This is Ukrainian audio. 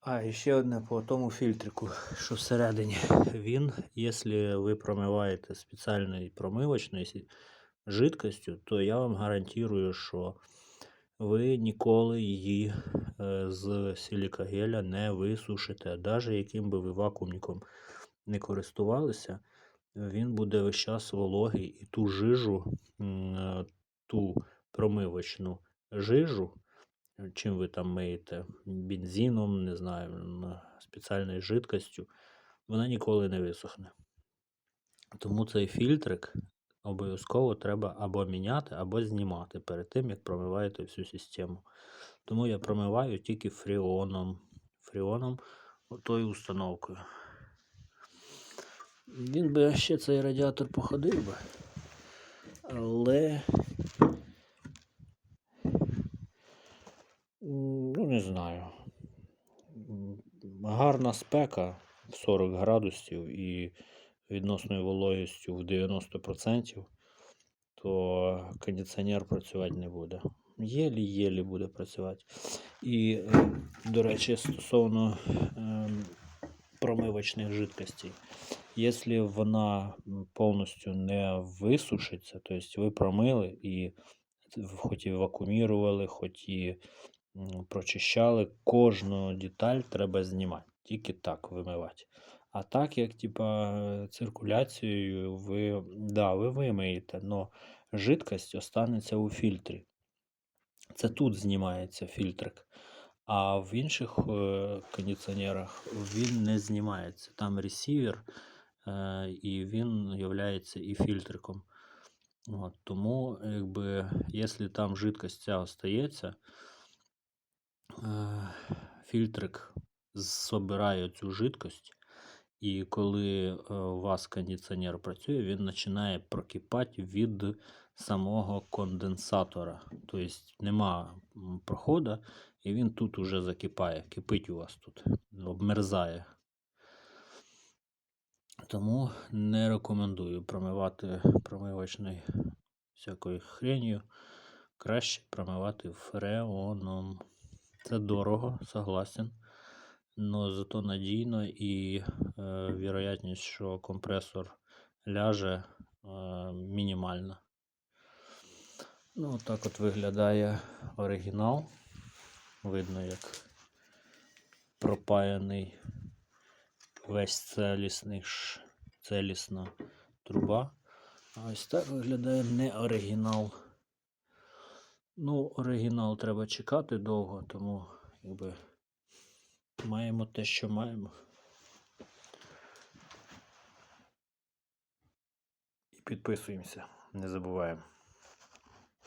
А, і ще одне по тому фільтрику, що всередині. Він, якщо ви промиваєте спеціальною промивочною жидкостю, то я вам гарантую, що ви ніколи її е, з силікагеля не висушите. Навіть яким би ви вакуумником не користувалися, він буде весь час вологий і ту жижу, е, ту промивочну жижу, чим ви там миєте, бензином, не знаю, спеціальною жидкостю, вона ніколи не висохне. Тому цей фільтрик обов'язково треба або міняти, або знімати перед тим, як промиваєте всю систему. Тому я промиваю тільки фріоном. Фріоном отою установкою. Він би ще цей радіатор походив би. Але. м, Ну, не знаю. М, Гарна спека в 40 градусів і відносною вологістю в 90%, то кондиціонер працювати не буде. Єлі-єлі буде працювати. І, е, до речі, стосовно ем, промивочних жидкостей. Якщо вона повністю не висушиться, тобто ви промили і хоч і вакуумірували, хоч і прочищали, кожну деталь треба знімати. Тільки так вимивати. А так, як типа циркуляцією, ви, да, ви вимиєте, але жидкость останеться у фільтрі. Це тут знімається фільтрик. А в інших е, кондиціонерах він не знімається. Там ресівер, е, і він є і фільтриком. От, тому, якби, якщо там жидкость ця остається, фільтрик збирає цю жидкость, і коли е, у вас кондиціонер працює, він починає прокипати від самого конденсатора. Тобто нема проходу, і він тут уже закипає, кипить у вас тут, обмерзає. Тому не рекомендую промивати промивочною всякою хренью. Краще промивати фреоном. Це дорого, согласен. Но зато надійно і е, вірогідність, що компресор ляже е, мінімальна. Ну, отак от виглядає оригінал. Видно, як пропаяний весь целісний целісна труба. А ось так виглядає не оригінал. Ну, оригінал треба чекати довго, тому якби маємо те, що маємо. І підписуємося, не забуваємо.